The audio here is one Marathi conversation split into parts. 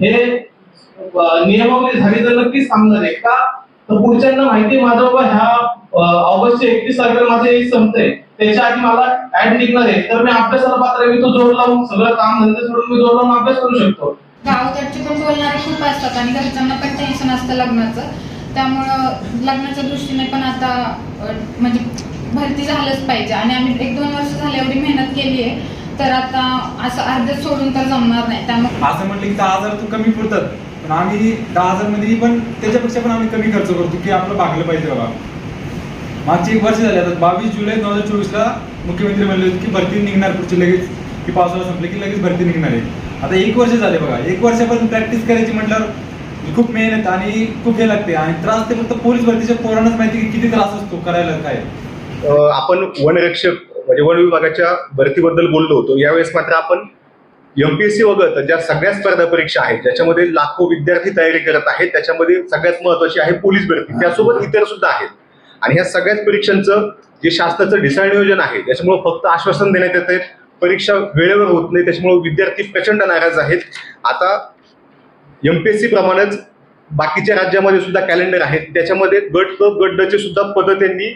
हे नियमावली झाली तर नक्कीच थांबणार आहे. का? तर पुढच्यांना माहिती आहे, माझं बाबा ह्या अं, ऑगस्टच्या एकतीस तारखेला माझं एज संपतंय. त्याच्या आधी मला ऍड निघणार आहे. तर मी अभ्यासाला पात्र मी तो जोर लावून सगळं काम धंदे सोडून मी जोर लावून अभ्यास करू शकतो. गावाकडचे पण बोलणारे खूप असतात आणि घरच्यांना पण टेन्शन असतं लग्नाचं. त्यामुळं लग्नाच्या दृष्टीने पण आता म्हणजे भरती झालंच पाहिजे. आणि आम्ही एक दोन वर्ष झाले एवढी मेहनत केली आहे. तर आता असं अर्धच सोडून तर जमणार नाही. त्यामुळे असं म्हटलं की दहा हजार तू कमी पुरतात पण आम्ही दहा हजारमध्ये पण त्याच्यापेक्षा पण आम्ही कमी खर्च करतो की आपलं भागलं पाहिजे बाबा. मागचे एक वर्ष झाले आता बावीस जुलै दोन हजार चोवीसला मुख्यमंत्री म्हणले होते की भरती निघणार पुढची लगेच. की पावसाळा संपले की लगेच भरती निघणार आहे. आता एक वर्ष झाले बघा. एक वर्षापर्यंत प्रॅक्टिस करायची म्हटल्यावर खूप मेहनत आणि खूप हे लागते. आणि त्रास ते फक्त पोलीस भरतीच्या पोरांनाच माहिती की किती त्रास असतो करायला काय. आपण वनरक्षक म्हणजे वन विभागाच्या भरतीबद्दल बोललो होतो. यावेळेस मात्र आपण एमपीएससी वगळता ज्या सगळ्या स्पर्धा परीक्षा आहेत ज्याच्यामध्ये लाखो विद्यार्थी तयारी करत आहेत त्याच्यामध्ये सगळ्यात महत्वाची आहे पोलीस भरती. त्यासोबत इतर सुद्धा आहेत. आणि ह्या सगळ्याच परीक्षांचं जे शासनाचं ढिसाळ नियोजन आहे त्याच्यामुळे फक्त आश्वासन देण्यात येत आहे परीक्षा वेळेवर होत नाही त्याच्यामुळे विद्यार्थी प्रचंड नाराज आहेत. आता एमपीएससी प्रमाणेच बाकीच्या राज्यामध्ये सुद्धा कॅलेंडर आहेत. त्याच्यामध्ये गट क गट ड चे सुद्धा पद त्यांनी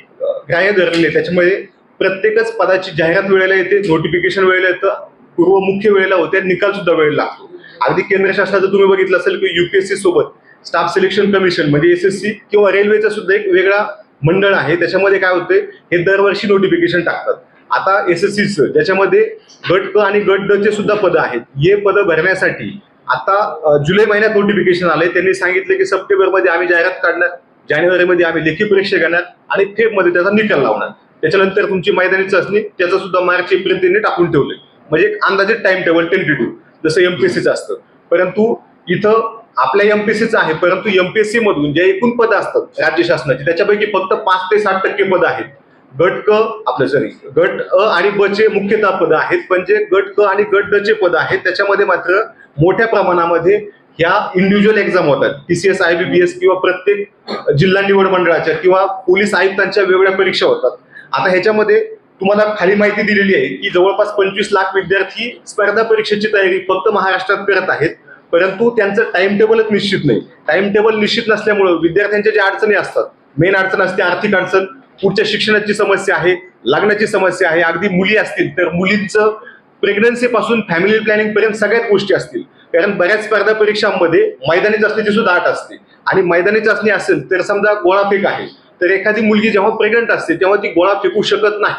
ग्राह्य धरलेले त्याच्यामध्ये प्रत्येकच पदाची जाहिरात वेळेला येते नोटिफिकेशन वेळेला येतं पूर्व मुख्य वेळेला होते निकाल सुद्धा वेळ लागतो. अगदी केंद्र शासनाचं तुम्ही बघितलं असेल की युपीएससी सोबत स्टाफ सिलेक्शन कमिशन म्हणजे एस एस सी किंवा रेल्वेचा सुद्धा एक वेगळा मंडळ आहे. त्याच्यामध्ये काय होते हे दरवर्षी नोटिफिकेशन टाकतात. आता एस एस सीचं ज्याच्यामध्ये गट क आणि गट ड चे सुद्धा पदं आहेत. हे पदं भरण्यासाठी आता जुलै महिन्यात नोटिफिकेशन आले त्यांनी सांगितले की सप्टेंबरमध्ये आम्ही जाहिरात काढणार जानेवारीमध्ये आम्ही लेखी परीक्षा घेणार आणि फेबमध्ये त्याचा निकाल लावणार. त्याच्यानंतर तुमची मैदानी चाचणी त्याचा सुद्धा मार्च एप्रिल त्यांनी टाकून ठेवले. म्हणजे एक अंदाजे टाइम टेबल टेंटेटिव्ह जसं एमपीएससीचं असतं. परंतु इथं आपल्या एमपीएससीचं आहे परंतु एमपीएससी मधून जे एकूण पदं असतात राज्य शासनाची त्याच्यापैकी फक्त पाच ते साठ टक्के पदं आहेत. गट क आपलं सॉरी गट अ आणि ब चे मुख्यतः पद आहेत. पण जे गट क आणि गट ड चे पद आहेत. त्याच्यामध्ये मात्र मोठ्या प्रमाणामध्ये ह्या इंडिव्हिज्युअल एक्झाम होतात TCS I B B S किंवा प्रत्येक जिल्हा निवड मंडळाच्या किंवा पोलीस आयुक्तांच्या वेगवेगळ्या परीक्षा होतात. आता ह्याच्यामध्ये तुम्हाला खाली माहिती दिलेली आहे की जवळपास पंचवीस लाख विद्यार्थी स्पर्धा परीक्षेची तयारी फक्त महाराष्ट्रात करत आहेत. परंतु त्यांचं टाइम टेबलच निश्चित नाही. टाइम टेबल निश्चित नसल्यामुळं विद्यार्थ्यांच्या ज्या अडचणी असतात मेन अडचण असते आर्थिक अडचण पुढच्या शिक्षणाची समस्या आहे लग्नाची समस्या आहे अगदी मुली असतील तर मुलींचं प्रेग्नन्सी पासून फॅमिली प्लॅनिंग पर्यंत सगळ्याच गोष्टी असतील. कारण बऱ्याच स्पर्धा परीक्षांमध्ये मैदानी चाचणीची सुद्धा अट असते. आणि मैदानी चाचणी असेल तर समजा गोळाफेक आहे. तर एखादी मुलगी जेव्हा प्रेग्नंट असते तेव्हा ती गोळा फेकू शकत नाही.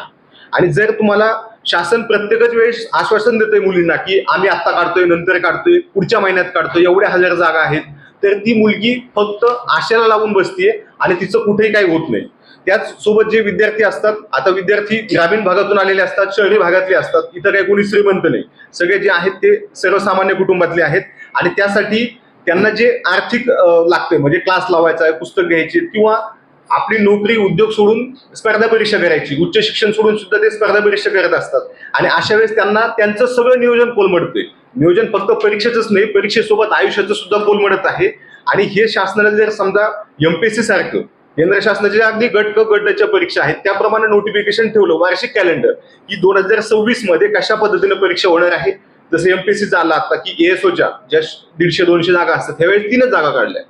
आणि जर तुम्हाला शासन प्रत्येकच वेळेस आश्वासन देतोय मुलींना की आम्ही आत्ता काढतोय नंतर काढतोय पुढच्या महिन्यात काढतोय एवढ्या हजार जागा आहेत तर ती मुलगी फक्त आशेला लावून बसतीये आणि तिचं कुठेही काही होत नाही. त्याच सोबत जे विद्यार्थी असतात आता विद्यार्थी ग्रामीण भागातून आलेले असतात शहरी भागातले असतात इथं काही कोणी श्रीमंत नाही. सगळे जे आहेत ते सर्वसामान्य कुटुंबातले आहेत आणि त्यासाठी त्यांना जे आर्थिक लागते म्हणजे क्लास लावायचा आहे पुस्तक घ्यायची किंवा आपली नोकरी उद्योग सोडून स्पर्धा परीक्षा करायची. उच्च शिक्षण सोडून सुद्धा ते स्पर्धा परीक्षा करत असतात. आणि अशा वेळेस त्यांना त्यांचं सगळं नियोजन कोलमडते नियोजन फक्त परीक्षेचंच नाही परीक्षेसोबत आयुष्याचं सुद्धा कोलमडत आहे. आणि हे शासनाने जर समजा एमपीएससी सारखं केंद्र शासनाच्या अगदी गट क गटाच्या परीक्षा आहेत त्याप्रमाणे नोटिफिकेशन ठेवलं वार्षिक कॅलेंडर की दोन हजार सव्वीसमध्ये कशा पद्धतीने परीक्षा होणार आहे? जसं एमपीएससी आला आता की एएसओच्या ज्या दीडशे दोनशे जागा असतात त्यावेळेस तीनच जागा काढल्या.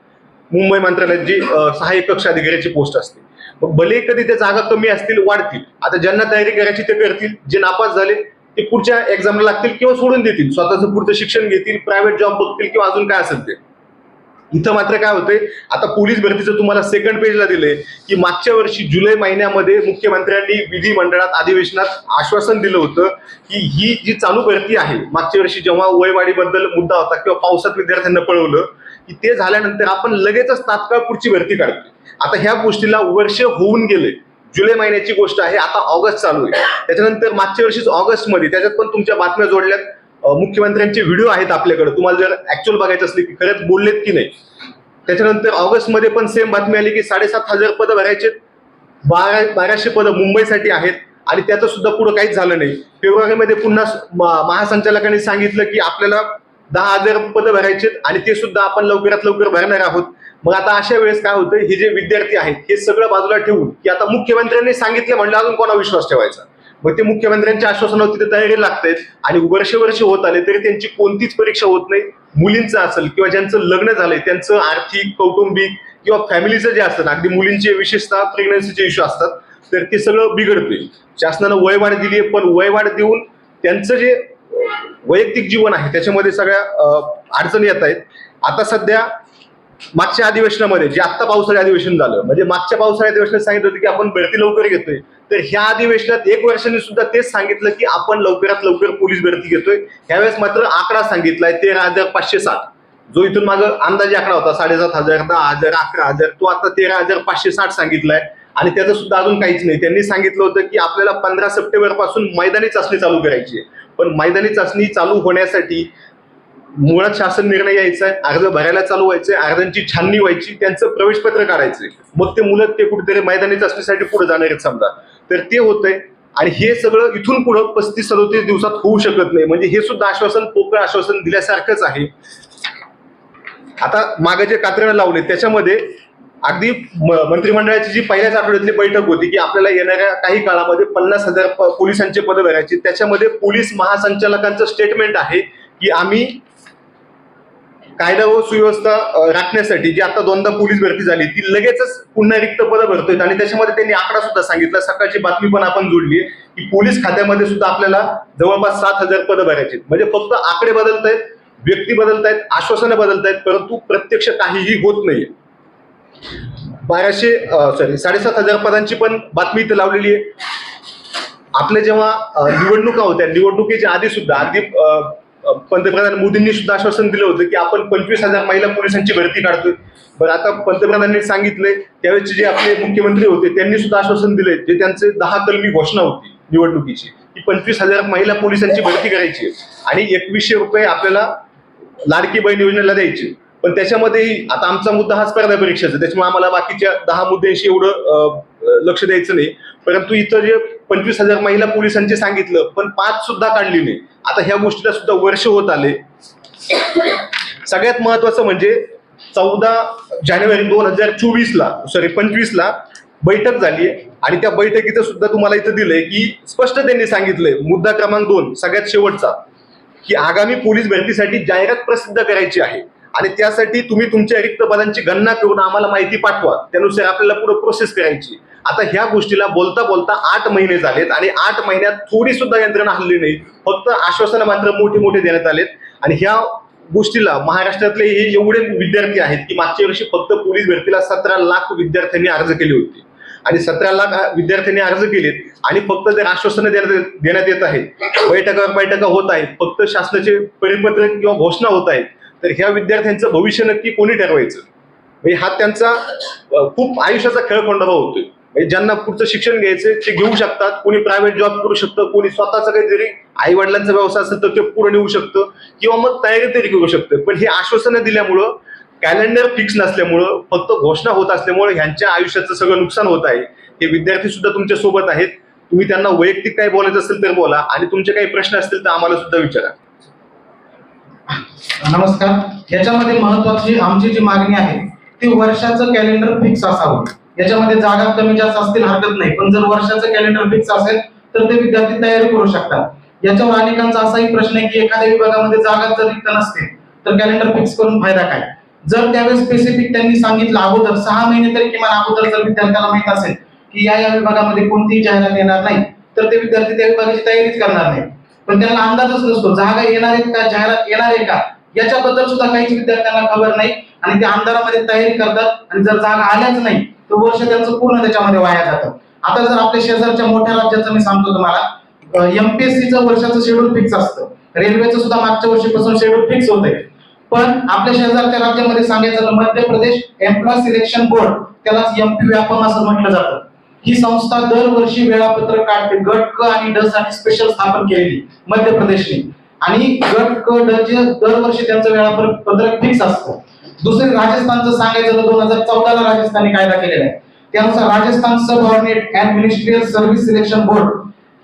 मुंबई मंत्रालयात जी सहाय्यक कक्ष अधिकाऱ्याची पोस्ट असते. मग भले कधी त्या जागा कमी असतील वाढतील आता ज्यांना तयारी करायची ते करतील जे नापास झाले ते पुढच्या एक्झामला लागतील किंवा सोडून देतील. स्वतःचं पुढचं शिक्षण घेतील प्रायव्हेट जॉब बघतील किंवा अजून काय असेल ते. इथं मात्र काय होतंय आता पोलीस भरतीचं तुम्हाला सेकंड पेजला दिलंय की मागच्या वर्षी जुलै महिन्यामध्ये मुख्यमंत्र्यांनी विधिमंडळात अधिवेशनात आश्वासन दिलं होतं की ही जी चालू भरती आहे मागच्या वर्षी जेव्हा वयवाढीबद्दल मुद्दा होता किंवा पावसात विद्यार्थ्यांना पळवलं की ते झाल्यानंतर आपण लगेचच तात्काळ पुढची भरती काढतो. आता ह्या गोष्टीला वर्ष होऊन गेले. जुलै महिन्याची गोष्ट आहे आता ऑगस्ट चालू आहे. त्याच्यानंतर मागच्या वर्षीच ऑगस्टमध्ये त्याच्यात पण तुमच्या बातम्या जोडल्यात. मुख्यमंत्र्यांचे व्हिडिओ आहेत आपल्याकडे. तुम्हाला जर ऍक्च्युअल बघायचं असले की खरंच बोललेत की नाही. त्याच्यानंतर ऑगस्टमध्ये पण सेम बातमी आली की साडेसात हजार पदं भरायचे बारा बाराशे पदं मुंबईसाठी आहेत. आणि त्याचं सुद्धा पुढं काहीच झालं नाही. फेब्रुवारीमध्ये पुन्हा महासंचालकांनी सांगितलं की आपल्याला दहा हजार पदं भरायचे आणि ते सुद्धा आपण लवकरात लवकर भरणार आहोत. मग आता अशा वेळेस काय होतं हे जे विद्यार्थी आहेत हे सगळं बाजूला ठेवून की आता मुख्यमंत्र्यांनी सांगितलं म्हणलं अजून कोणा विश्वास ठेवायचा? मग ते मुख्यमंत्र्यांच्या आश्वासनावरती ते तयारी लागतायत आणि वर्ष वर्ष होत आले तरी त्यांची कोणतीच परीक्षा होत नाही. मुलींचं असेल किंवा ज्यांचं लग्न झालंय त्यांचं आर्थिक कौटुंबिक किंवा फॅमिलीचं जे असतं अगदी मुलींचे विशेषतः प्रेग्नन्सीचे इश्यू असतात तर ते सगळं बिघडतंय. शासनानं वयवाढ दिली आहे पण वयवाढ देऊन त्यांचं जे वैयक्तिक जीवन आहे. त्याच्यामध्ये सगळ्या अडचणी येत आहेत. आता सध्या मागच्या अधिवेशनामध्ये जे आत्ता पावसाळी अधिवेशन झालं म्हणजे मागच्या पावसाळी अधिवेशनात सांगितलं होतं की आपण भरती लवकर घेतोय. तर ह्या अधिवेशनात एक वर्षाने सुद्धा तेच सांगितलं की आपण लवकरात लवकर पोलीस भरती घेतोय. ह्यावेळेस मात्र आकडा सांगितलाय तेरा हजार पाचशे साठ. जो इथून माझा अंदाजे आकडा होता साडेसात हजार दहा हजार अकरा हजार तो आता तेरा हजार पाचशे साठ सांगितलाय. आणि त्याचं सुद्धा अजून काहीच नाही. त्यांनी सांगितलं होतं की आपल्याला पंधरा सप्टेंबरपासून मैदानी चाचणी चालू करायची आहे. पण मैदानी चाचणी चालू होण्यासाठी मुळात शासन निर्णय यायचा आहे. अर्ज भरायला चालू व्हायचे अर्जांची छाननी व्हायची. त्यांचं प्रवेशपत्र काढायचंय मग ते मुलं ते कुठेतरी मैदानी चाचणीसाठी पुढे जाणार आहेत समजा. तर ते होतंय. आणि हे सगळं इथून पुढं पस्तीस सदोतीस दिवसात होऊ शकत नाही. म्हणजे हे सुद्धा आश्वासन पोकळ आश्वासन दिल्यासारखंच आहे. आता मागे जे कात्रणं लावले त्याच्यामध्ये अगदी म- मंत्रिमंडळाची जी पहिल्याच आठवड्यातली बैठक होती की आपल्याला येणाऱ्या काही काळामध्ये पन्नास हजार प- पोलिसांचे पद भरायची. त्याच्यामध्ये पोलीस महासंचालकांचं स्टेटमेंट आहे की आम्ही कायदा व सुव्यवस्था राखण्यासाठी जी आता दोनदा पोलीस भरती झाली ती लगेचच पुन्हा रिक्त पदं भरतोय. आणि त्याच्यामध्ये त्यांनी आकडा सुद्धा सांगितला. सकाळची बातमी पण आपण जोडली की पोलीस खात्यामध्ये सुद्धा आपल्याला जवळपास सात हजार पदं भरायची आहेत. म्हणजे फक्त आकडे बदलत आहेत व्यक्ती बदलत आहेत आश्वासनं बदलत आहेत परंतु प्रत्यक्ष काहीही होत नाहीये. बाराशे सॉरी साडेसात हजार पदांची पण बातमी इथं लावलेली आहे. आपल्या जेव्हा निवडणुका होत्या निवडणुकीच्या आधी सुद्धा अगदी पंतप्रधान मोदींनी सुद्धा आश्वासन दिलं होतं की आपण पंचवीस हजार महिला पोलिसांची भरती काढतोय. बरं आता पंतप्रधानांनी सांगितलंय त्यावेळेचे जे आपले मुख्यमंत्री होते त्यांनी सुद्धा आश्वासन दिले जे त्यांचे दहा कलमी घोषणा होती निवडणुकीची की पंचवीस हजार महिला पोलिसांची भरती करायची आहे. आणि एकवीसशे रुपये आपल्याला लाडकी बहीण योजनेला द्यायची. पण त्याच्यामध्येही आता आमचा मुद्दा हा स्पर्धा परीक्षेचा त्याच्यामुळे आम्हाला बाकीच्या दहा मुद्द्यांशी एवढं लक्ष द्यायचं नाही. परंतु इथं जे पंचवीस हजार महिला पोलिसांचे सांगितलं पण पाच सुद्धा काढली नाही. आता ह्या गोष्टीला सुद्धा वर्ष होत आले. सगळ्यात महत्वाचं म्हणजे चौदा जानेवारी दोन हजार चोवीसला सॉरी पंचवीसला बैठक झाली आणि त्या बैठकीचं सुद्धा तुम्हाला इथं दिलंय की स्पष्ट त्यांनी सांगितलंय मुद्दा क्रमांक दोन सगळ्यात शेवटचा की आगामी पोलीस भरतीसाठी जाहिरात प्रसिद्ध करायची आहे. आणि त्यासाठी तुम्ही तुमच्या रिक्त पदांची गणना करून आम्हाला माहिती पाठवा. त्यानुसार आपल्याला पुढे प्रोसेस करायची. आता ह्या गोष्टीला बोलता बोलता आठ महिने झालेत आणि आठ महिन्यात थोडी सुद्धा यंत्रणा हल्ली नाही. फक्त आश्वासनं मात्र मोठे मोठे देण्यात आलेत. आणि ह्या गोष्टीला महाराष्ट्रातले हे एवढे विद्यार्थी आहेत की मागच्या वर्षी फक्त पोलीस भरतीला सतरा लाख विद्यार्थ्यांनी अर्ज केले होते. आणि सतरा लाख विद्यार्थ्यांनी अर्ज केलेत आणि फक्त जर आश्वासनं देण्यात देण्यात येत आहेत बैठका बैठका होत आहेत फक्त शासनाचे परिपत्रक किंवा घोषणा होत आहेत तर ह्या विद्यार्थ्यांचं भविष्य नक्की कोणी ठरवायचं? म्हणजे हा त्यांचा खूप आयुष्याचा खेळखंडोबा होतोय. म्हणजे ज्यांना पुढचं शिक्षण घ्यायचं ते घेऊ शकतात. कोणी प्रायव्हेट जॉब करू शकतं कोणी स्वतःचा काहीतरी आई वडिलांचा व्यवसाय असेल तर ते पुढे नेऊ शकतं किंवा मग तयारी तरी करू शकतं. पण हे आश्वासनं दिल्यामुळं कॅलेंडर फिक्स नसल्यामुळं फक्त घोषणा होत असल्यामुळे ह्यांच्या आयुष्याचं सगळं नुकसान होत आहे. हे विद्यार्थी सुद्धा तुमच्यासोबत आहेत. तुम्ही त्यांना वैयक्तिक काही बोलायचं असेल तर बोला आणि तुमचे काही प्रश्न असतील तर आम्हाला सुद्धा विचारा. नमस्कार. याच्यामध्ये महत्वाची आमची जी मागणी आहे ती वर्षाचं कॅलेंडर फिक्स असावं. याच्यामध्ये जागा कमी जास्त असतील हरकत नाही. पण जर वर्षाचं कॅलेंडर फिक्स असेल तर ते विद्यार्थी तयारी करू शकतात. याच्यावर अनेकांचा असाही प्रश्न आहे की एखाद्या विभागामध्ये जागा जर रिक्त नसतील तर कॅलेंडर फिक्स करून फायदा काय? जर त्यावेळेस स्पेसिफिक त्यांनी सांगितलं अगोदर सहा महिने तरी किमान अगोदर जर विद्यार्थ्याला माहीत असेल की या या विभागामध्ये कोणतीही जाहिरात येणार नाही तर ते विद्यार्थी त्या विभागाची तयारीच करणार नाही पण त्यांना अंदाजच नसतो. जागा येणार आहेत का जाहिरात येणार आहे का? याच्याबद्दल सुद्धा काहीच विद्यार्थ्यांना खबर नाही आणि ते अंधारामध्ये तयारी करतात आणि जर जागा आल्याच नाही तर वर्ष त्यांचं पूर्ण त्याच्यामध्ये वाया जातं. आता जर आपल्या शेजारच्या मोठ्या राज्याचं मी सांगतो तुम्हाला एमपीएससीचं वर्षाचं शेड्यूल फिक्स असतं. रेल्वेचं सुद्धा मागच्या वर्षीपासून शेड्यूल फिक्स होतंय. पण आपल्या शेजारच्या राज्यामध्ये सांगायचं तर Madhya Pradesh employ selection board त्याला एमपी व्यापम असं म्हटलं जातं. ही संस्था दरवर्षी वेळापत्रक काढते. गट क आणि डस आणि स्पेशल स्थापन केलेली मध्य प्रदेशने. आणि गट क ड दरवर्षी त्यांचं वेळापत्रक फिक्स असतं. दुसरे राजस्थानचं सांगायचं तर दोन हजार चौदा ला राजस्थानने कायदा केलेला आहे. त्यानुसार Rajasthan subordinate and ministerial service selection board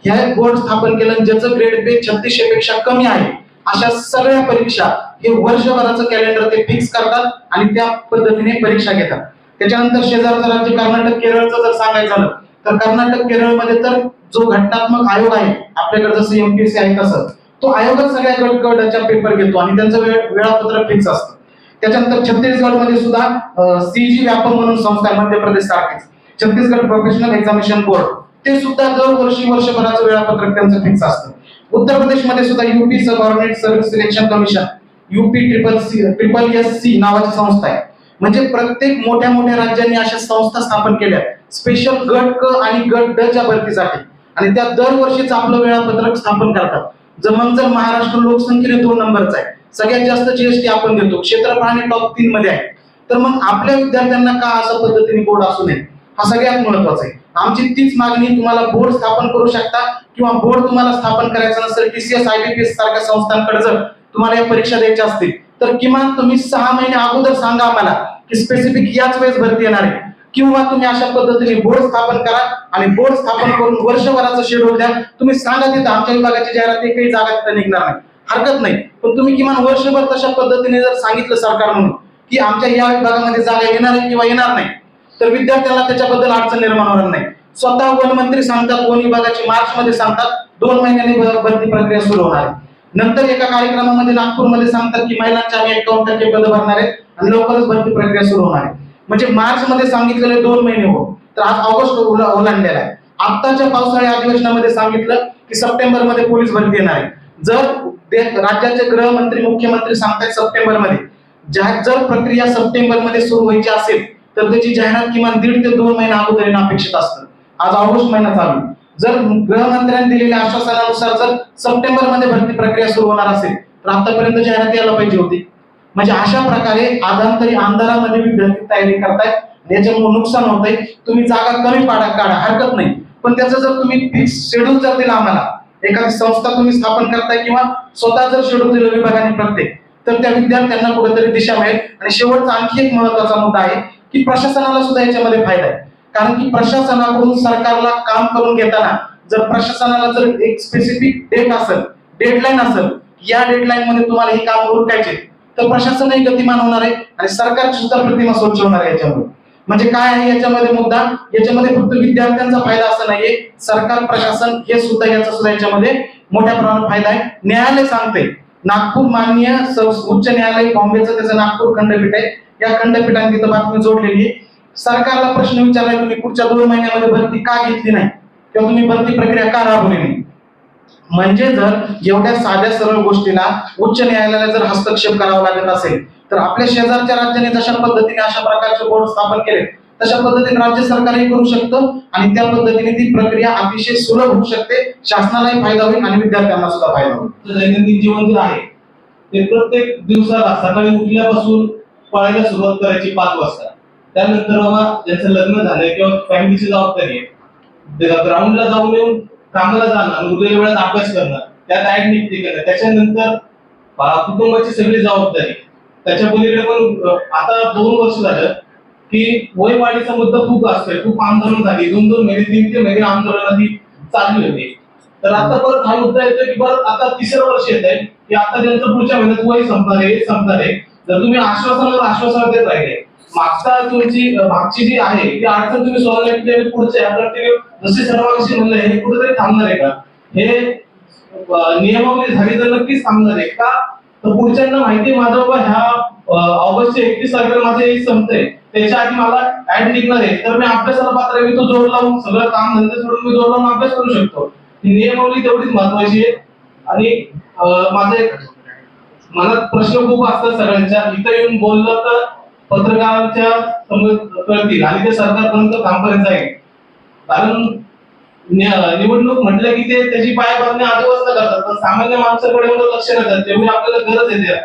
हे बोर्ड स्थापन केलं आणि ज्याचं ग्रेड पे छत्तीसशे पेक्षा कमी आहे. अशा सगळ्या परीक्षा हे वर्षभराचं कॅलेंडर ते फिक्स करतात आणि त्या पद्धतीने परीक्षा घेतात. त्याच्यानंतर शेजारचं राज्य कर्नाटक केरळचं जर सांगायचं झालं तर कर्नाटक केरळमध्ये तर जो घटनात्मक आयोग आहे आपल्याकडे जसं एमपीएससी आहे तसं तो आयोगच सगळ्या गट गटाच्या पेपर घेतो आणि त्यांचं वेळ वेळापत्रक फिक्स असतं. त्याच्यानंतर छत्तीसगडमध्ये सुद्धा सीजी व्यापक म्हणून संस्था आहे मध्य प्रदेश सारखीच. छत्तीसगड प्रोफेशनल एक्झामिनेशन बोर्ड ते सुद्धा दरवर्षी वर्षभराचं वेळापत्रक त्यांचं फिक्स असतं. उत्तर प्रदेशमध्ये सुद्धा UP sub service service selection commission UP triple C triple S C नावाची संस्था आहे. म्हणजे प्रत्येक मोठ्या मोठ्या राज्यांनी अशा संस्था स्थापन केल्या. स्पेशल गट क आणि गट ड च्या भरतीसाठी. आणि त्या दरवर्षीच आपलं वेळापत्रक स्थापन करतात. जर मग जर महाराष्ट्र लोकसंख्येने दोन नंबरचा आहे. सगळ्यात जास्त जीएसटी आपण देतो क्षेत्रफळाने टॉप तीन मध्ये आहे. तर मग आपल्या विद्यार्थ्यांना का अशा पद्धतीने बोर्ड असू नये? हा सगळ्यात महत्त्वाचा आहे. आमची तीच मागणी तुम्हाला बोर्ड स्थापन करू शकता किंवा बोर्ड तुम्हाला स्थापन करायचं नसेल टीसीएस आयबीपीएस सारख्या संस्थांकडे जर तुम्हाला या परीक्षा द्यायच्या असतील तर किमान तुम्ही सहा महिने अगोदर सांगा आम्हाला की स्पेसिफिक याच वेळेस भरती येणार आहे. किंवा तुम्ही अशा पद्धतीने बोर्ड स्थापन करा आणि बोर्ड स्थापन करून वर्षभराचं शेड्यूल द्या. तुम्ही सांगा तिथं आमच्या विभागाची जाहिरात एकही जागा तिथं निघणार नाही. हरकत नाही. पण तुम्ही किमान वर्षभर तशा पद्धतीने जर सांगितलं सरकार म्हणून की आमच्या या विभागामध्ये जागा येणार आहे किंवा येणार नाही तर विद्यार्थ्यांना त्याच्याबद्दल अडचण निर्माण होणार नाही. स्वतः वनमंत्री सांगतात वन विभागाची मार्च मध्ये सांगतात दोन महिन्यांनी भरती प्रक्रिया सुरू होणार आहे. नंतर एका कार्यक्रमामध्ये नागपूरमध्ये सांगतात की महिलांच्या आम्ही एकावन्न टक्के पद भरणार आहेत आणि लवकरच भरती प्रक्रिया सुरू होणार आहे. म्हणजे मार्च मध्ये सांगितलेले दोन महिने हो. तर आज ऑगस्ट ओलांडलेला आहे. आत्ताच्या पावसाळी अधिवेशनामध्ये सांगितलं की सप्टेंबरमध्ये पोलीस भरती येणार आहे. जर राज्याचे गृहमंत्री मुख्यमंत्री सांगतायत सप्टेंबरमध्ये ज्या- जर प्रक्रिया सप्टेंबरमध्ये सुरू व्हायची असेल तर त्याची जाहिरात किमान दीड ते दोन महिने अगोदर येणं अपेक्षित असतं. आज ऑगस्ट महिना चालू जर गृहमंत्र्यांनी दिलेल्या आश्वासनानुसार जर सप्टेंबरमध्ये भरती प्रक्रिया सुरू होणार असेल तर आतापर्यंत जाहिरात यायला पाहिजे होती. म्हणजे अशा प्रकारे आधांतरी आमदारामध्ये विद्यार्थी तयारी करतायत याच्यामुळे नुकसान होतंय. तुम्ही जागा कमी पाडा काढा हरकत नाही. पण त्याचं जर तुम्ही फिक्स शेड्यूल जर दिला आम्हाला एखादी संस्था तुम्ही स्थापन करताय किंवा स्वतः जर शेड्यूल दिलं विभागाने प्रत्येक तर त्या विद्यार्थ्यांना कुठेतरी दिशा मिळेल. आणि शेवटचा आणखी एक महत्त्वाचा मुद्दा आहे की प्रशासनाला सुद्धा याच्यामध्ये फायदा आहे. कारण की प्रशासनाकडून सरकारला काम करून घेताना जर प्रशासनाला जर एक स्पेसिफिक डेट असेल डेडलाईन असेल या डेडलाईन मध्ये तुम्हाला हे काम उरकायचे तर प्रशासनही गतिमान होणार आहे आणि सरकारची सुद्धा प्रतिमा स्वच्छ होणार आहे याच्यामध्ये म्हणजे काय आहे याच्यामध्ये मुद्दा? याच्यामध्ये फक्त विद्यार्थ्यांचा फायदा असं नाहीये सरकार प्रशासन हे सुद्धा याचा सुद्धा याच्यामध्ये मोठ्या प्रमाणात फायदा आहे. न्यायालय सांगते नागपूर माननीय उच्च न्यायालय बॉम्बेचं त्याचं नागपूर खंडपीठ आहे. या खंडपीठाने तिथं बातमी जोडलेली आहे. सरकारला प्रश्न विचारलाय तुम्ही पुढच्या दोन महिन्यामध्ये भरती का घेतली नाही? किंवा तुम्ही भरती प्रक्रिया का राबवली नाही? म्हणजे जर एवढ्या साध्या सरळ गोष्टीला उच्च न्यायालयाला जर हस्तक्षेप करावा लागत असेल तर आपल्या शेजारच्या राज्याने जशा पद्धतीने अशा प्रकारचे बोर्ड स्थापन केले तशा पद्धतीने राज्य सरकारही करू शकतं आणि त्या पद्धतीने ती प्रक्रिया अतिशय सुलभ होऊ शकते. शासनालाही फायदा होईल आणि विद्यार्थ्यांना सुद्धा फायदा होईल. दैनंदिन जीवन जे आहे ते प्रत्येक दिवसाला सकाळी उठल्यापासून पळायला सुरुवात करायची पाच वाजता. त्यानंतर बाबा ज्यांचं लग्न झालंय किंवा फॅमिलीची जबाबदारी आहे ग्राउंडला जाऊन येऊन कामाला जाणार उरलेल्या वेळात अभ्यास करणं त्यात ऍड निघते करणं त्याच्यानंतर कुटुंबाची सगळी जबाबदारी. त्याच्या पलीकडे पण आता दोन वर्ष झालं की वय वाढीचा मुद्दा खूप असतोय खूप आंदोलन झाली. दोन दोन महिने तीन तीन महिने आंदोलन आधी चालू होती तर आता परत हा मुद्दा येतोय की परत आता तिसरं वर्ष येत आहे की आता त्यांचं पुढच्या महिन्यात वय संपणार आहे संपणार आहे. जर तुम्ही आश्वासनावर आश्वासन देत राहिले मागचा तुमची मागची जी आहे ती अडचण तुम्ही सोडवली पुढचे आपल्याला जसे सर्वांशी म्हणलं हे कुठेतरी थांबणार आहे का? हे नियमावली झाली तर नक्कीच थांबणार आहे का? तर पुढच्यांना माहिती माझं बाबा ह्या अं, एकतीस तारखेला माझं एक संपतंय त्याच्या आधी मला ऍड निघणार आहे. तर मी अभ्यासाला पात्र मी तो जोड लावून सगळं काम धंदे सोडून मी जोड लावून अभ्यास करू शकतो. ही नियमावली तेवढीच महत्वाची आहे. आणि माझे एक मनात प्रश्न खूप असतात सगळ्यांच्या. इथं येऊन बोललं तर पत्रकारांच्या समोर कळतील आणि ते सरकारपर्यंत कामपर्यंत जाईल कारण निवडणूक म्हटलं की ते त्याची पायाभरणी आजूबाजूला करतात. पण सामान्य माणसाकडे एवढं लक्ष नसतात तेवढी आपल्याला गरज येते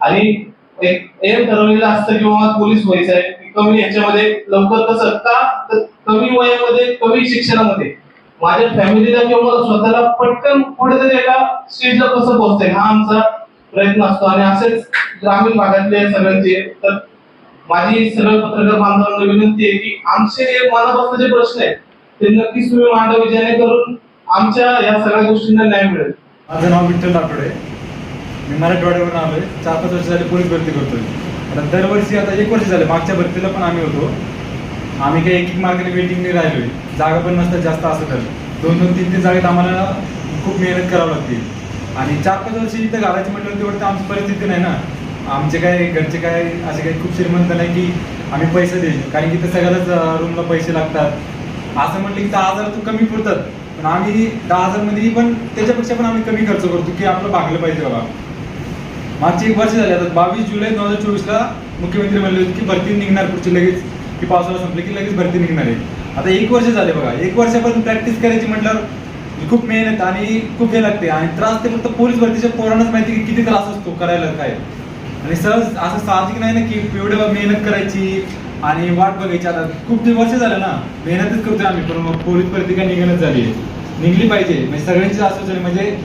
आणि एक एम ठरवलेलं असतं किंवा पोलीस व्हायचं आहे. की कमी याच्यामध्ये लवकर कसं? का? तर कमी वयामध्ये कमी शिक्षणामध्ये. माझ्या फॅमिलीला किंवा मला स्वतःला पटकन कुठेतरी एका स्टेजला कसं पोहोचतंय हा आमचा प्रयत्न असतो. आणि असेच ग्रामीण भागातले सगळ्यांचे. तर माझी सरळ पत्रकार बांधवांना विनंती आहे की आमचे जे मनापासून जे प्रश्न आहेत. ते नक्कीच तुम्ही मांडावे जेणेकरून आमच्या या सगळ्या गोष्टींना न्याय मिळेल. माझं नाव विठ्ठल राठोडे मी मराठवाड्यावरून आलोय. चार पाच वर्ष झाले पोलीस भरती करतोय. आता दरवर्षी आता एक वर्ष झाले मागच्या भरतीला पण आम्ही होतो. आम्ही काही एक एक मार्गाने वेटिंगने राहिलोय. जागा पण नसतात जास्त असं तर. दोन दोन तीन तीन जागेत आम्हाला खूप मेहनत करावी लागते. आणि चार पाच वर्ष इथं घालायची म्हटलं तेवढं तर आमची परिस्थिती नाही ना. आमचे काय घरचे काय असे काही खूप श्रीमंत नाही की आम्ही पैसे देईल. कारण की इथं सगळ्याच रूमला पैसे लागतात. असं म्हटलं की दहा हजार तू कमी पुरतात पण आम्ही दहा हजारमध्ये पण त्याच्यापेक्षा पण आम्ही कमी खर्च करतो की आपलं भागलं पाहिजे बाबा. मागचे एक वर्ष झाले आता बावीस जुलै दोन हजार चोवीसला मुख्यमंत्री म्हणले होते की भरती निघणार पुढची लगेच. की पावसाळा संपले की लगेच भरती निघणार आहे. आता एक वर्ष झाले बघा एक वर्षापासून प्रॅक्टिस करायची म्हटल्यावर खूप मेहनत आणि खूप हे लागते आणि त्रास ते फक्त पोलीस भरतीच्या पोरांनाच माहिती की किती त्रास असतो करायला काय. आणि सहज असं साहजिक नाही ना की एवढं मेहनत करायची आणि वाट बघायची. आता खूप ते वर्ष झालं ना मेहनतच करतोय आम्ही पण मग पोलीस भरती काय निघणच झाली निघली पाहिजे. म्हणजे सगळ्यांची असं झाली. म्हणजे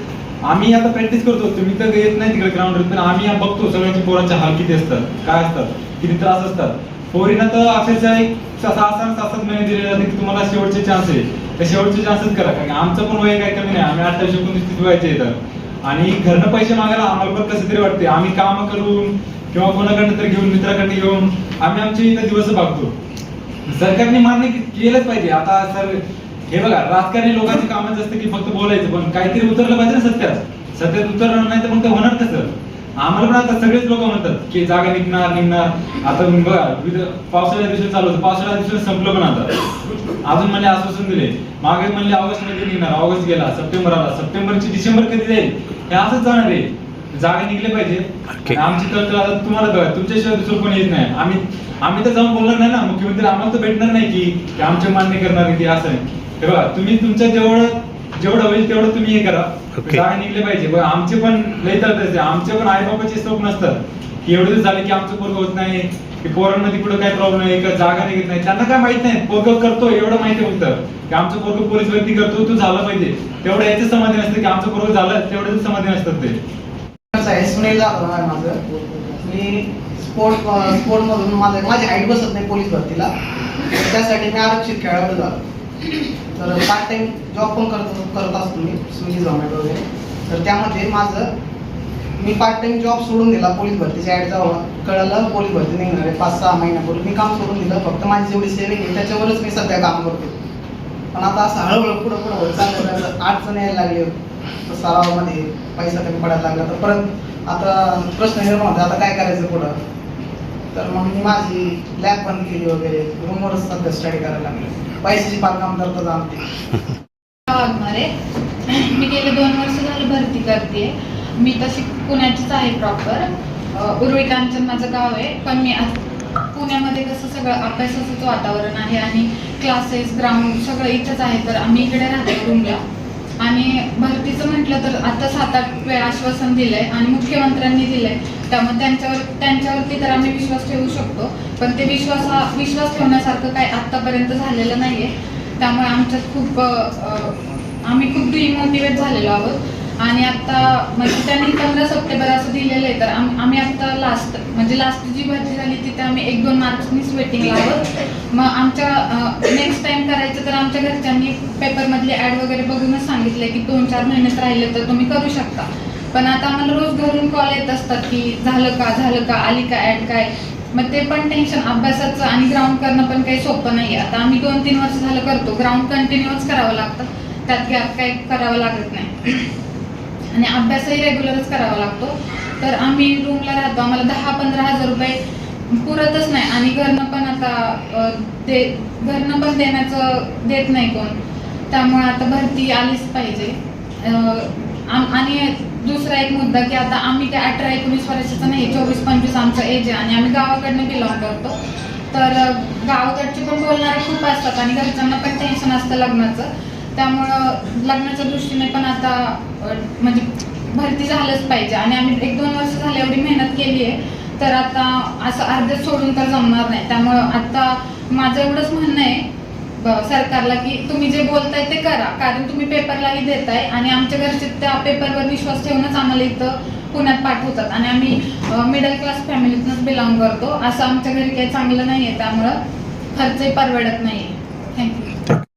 आम्ही आता प्रॅक्टिस करतो. तुम्ही तर येत नाही तिकडे ग्राउंडवर पण आम्ही बघतो सगळ्यांच्या पोरांचे हाल किती असतात काय असतात किती त्रास असतात. पोरींना तर अक्षरशः एक सहा सहा सात सात महिने दिले जाते की तुम्हाला शेवटचे चान्स आहे. त्या शेवटचे करा कारण आमचं पण वय काय कमी नाही आम्ही अठ्ठावीस एकोणीस तीस वयाचे येतात आणि घरनं पैसे मागायला आम्हाला पण कसं तरी वाटते आम्ही काम करून किंवा कोणाकडनं तर घेऊन मित्राकडे घेऊन आम्ही आमचे इथं दिवस भागतो. सरकारने मान्य केलंच पाहिजे. आता सर हे बघा राजकारणी लोकांची कामच असतं की फक्त बोलायचं पण काहीतरी उतरलं पाहिजे ना सत्यात. सत्यात उतरलं नाही तर मग ते होणार कसं? आम्हाला पण आता सगळेच लोक म्हणतात की जागा निघणार निघणार. आता बघा पावसाळ्या दिवशी चालू होतं. पावसाळ्या दिवशी संपलं पण आता. अजून म्हणले आश्वासन दिले. मागे म्हणले ऑगस्टमध्ये निघणार. ऑगस्ट गेला सप्टेंबर आला. सप्टेंबरची डिसेंबर कधी जाईल? हे असंच जाणार आहे. जागा निघले पाहिजे. आमची तर आता तुम्हाला बघा तुमच्याशिवाय दुसरं कोणी येत नाही. आम्ही आम्ही तर जाऊन बोलणार नाही ना. मुख्यमंत्री आम्हाला तर भेटणार नाही की आमचे मान्य करणार की असं हे बघा तुम्ही तुमच्या जेवढं जेवढं होईल तेवढं तुम्ही हे करा. जागा निघले पाहिजे. बघा आमचे पण लई तर आमचे पण आई बाबाचे स्वप्न असतात की एवढे दिवस झाले की आमचं पोरग होत नाही. की पोरांमध्ये कुठं काय प्रॉब्लेम आहे? का जागा निघत नाही? त्यांना काय माहीत नाही. पोरग करतो एवढं माहिती फक्त. की आमचं पोरग पोलीस भरती करतो तू झालं पाहिजे. तेवढं याचं समाधान असतं की आमचं पोरग झालं तेवढं समाधान असतात ते. सुनील माझं. मी स्पोर्ट स्पोर्ट मधून माझं माझी हाईट बसत नाही पोलीस भरतीला त्यासाठी मी आरक्षित खेळाडू झालो तर पार्ट टाइम जॉब पण करत करत असतो मी स्विगी झोमॅटो वगैरे. तर त्यामध्ये माझं मी पार्ट टाइम जॉब सोडून दिला पोलीस भरतीच्या ॲड कळलं पोलीस भरती निघणार आहे पाच सहा महिन्यापूर्वी. मी काम सोडून दिलं फक्त माझी जेवढी सेविंग आहे त्याच्यावरच मी सध्या काम करतो पण आता असं हळूहळू पुढं पुढं होत चाललं अडचण यायला लागली सरावामध्ये पैसा कमी पडायला लागला तर परत आता प्रश्न निर्माण होता आता काय करायचं पुढं? तर मग मी माझी लॅब बंद केली वगैरे रूमवरच सध्या स्टडी करायला लागली पैशाची फार काम करता जमते वागणार आहे मी गेले दोन वर्ष झालं भरती करते. मी तशी पुण्याचीच आहे प्रॉपर उर्वी कांचन माझं गाव आहे पण मी पुण्यामध्ये कसं सगळं अभ्यासाचंच वातावरण आहे आणि क्लासेस ग्राउंड सगळं इथंच आहे तर आम्ही इकडे राहतो रूमला. आणि भरतीचं म्हटलं तर आता सात आठ वेळा आश्वासन दिलंय आणि मुख्यमंत्र्यांनी दिलंय. त्यामुळे त्यांच्यावर त्यांच्यावरती तर आम्ही विश्वास ठेवू शकतो. पण ते विश्वास हा विश्वास ठेवण्यासारखं काय आत्तापर्यंत झालेलं नाहीये. त्यामुळे आमच्यात खूप आम्ही खूप डिमोटिवेट झालेलो आहोत. आणि आता म्हणजे त्यांनी पंधरा सप्टेंबर असं दिलेलं आहे तर आम्ही आता लास्ट म्हणजे लास्ट जी भरती झाली तिथे आम्ही एक दोन मार्क्सनीच वेटिंगला आहोत. मग आमच्या नेक्स्ट टाइम करायचं तर आमच्या घरच्यांनी पेपरमधले ॲड वगैरे बघूनच सांगितलंय की दोन चार महिन्यात राहिले तर तुम्ही करू शकता. पण आता आम्हाला रोज घरून कॉल येत असतात की झालं का झालं का आली का ॲड काय? मग ते पण टेन्शन अभ्यासाचं आणि ग्राउंड करणं पण काही सोपं नाही आहे आता आम्ही दोन तीन वर्ष झालं करतो. ग्राउंड कंटिन्यूच करावं लागतं. त्यात गॅप काही करावं लागत नाही. आणि अभ्यासही रेग्युलरच करावा लागतो. तर आम्ही रूमला राहतो. आम्हाला दहा पंधरा हजार रुपये पुरतच नाही. आणि घरनं पण आता ते दे घरनं पण देण्याचं देत नाही कोण. त्यामुळे आता भरती आलीच पाहिजे. आम- आणि दुसरा एक मुद्दा की आता आम्ही काय अठरा एकोणीस वर्षाचा नाही चोवीस पंचवीस आमचं एज आहे आणि आम्ही गावाकडनं बिलॉंग करतो तर गावाकडचे पण बोलणारे खूप असतात आणि घरच्यांना पण टेन्शन असतं लग्नाचं. त्यामुळं लग्नाच्या दृष्टीने पण आता म्हणजे भरती झालंच पाहिजे. आणि आम्ही एक दोन वर्ष झाले एवढी मेहनत केली आहे तर आता असं अर्धच सोडून तर जमणार नाही. त्यामुळं आता माझं एवढंच म्हणणं आहे सरकारला की तुम्ही जे बोलताय ते करा. कारण तुम्ही पेपरलाही देताय आणि आमच्या घरचे त्या पेपरवर विश्वास ठेवूनच आम्हाला इथं पुण्यात पाठवतात. आणि आम्ही मिडल क्लास फॅमिलीतूनच बिलॉंग करतो. असं आमच्या घरी काही चांगलं नाही आहे त्यामुळं खर्चही परवडत नाही